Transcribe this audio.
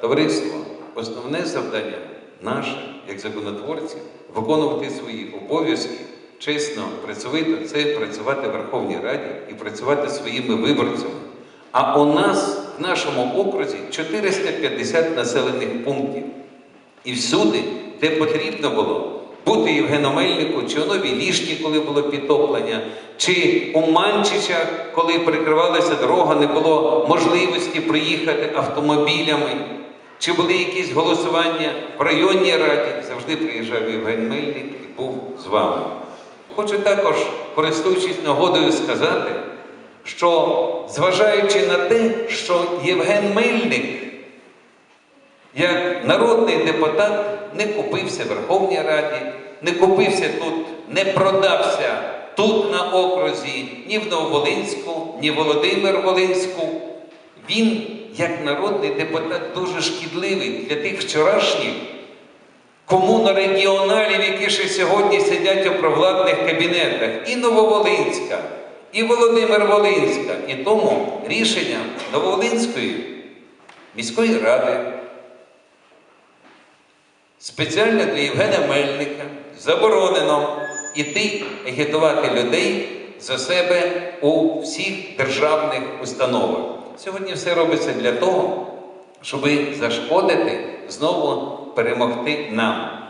Товариство, основне завдання наше, як законотворців, виконувати свої обов'язки чесно, працьовито, це працювати в Верховній Раді і працювати своїми виборцями. А у нас в нашому окрузі 450 населених пунктів. І всюди, де потрібно було бути Євгену Мельнику, чи у Новій Лішні, коли було підтоплення, чи у Манчичах, коли перекривалася дорога, не було можливості приїхати автомобілями, чи були якісь голосування в районній раді, завжди приїжджав Євген Мельник і був з вами. Хочу також, користуючись нагодою, сказати, що зважаючи на те, що Євген Мельник як народний депутат не купився в Верховній Раді, не купився тут, не продався тут на окрузі, ні в Нововолинську, ні в Володимир Волинську. Він, як народний депутат, дуже шкідливий для тих вчорашніх комунорегіоналів, які ще сьогодні сидять у провладних кабінетах, і Нововолинська, і Володимир Волинська. І тому рішення Нововолинської міської ради спеціально для Євгена Мельника заборонено іти агітувати людей за себе у всіх державних установах. Сьогодні все робиться для того, щоб зашкодити знову перемогти нам.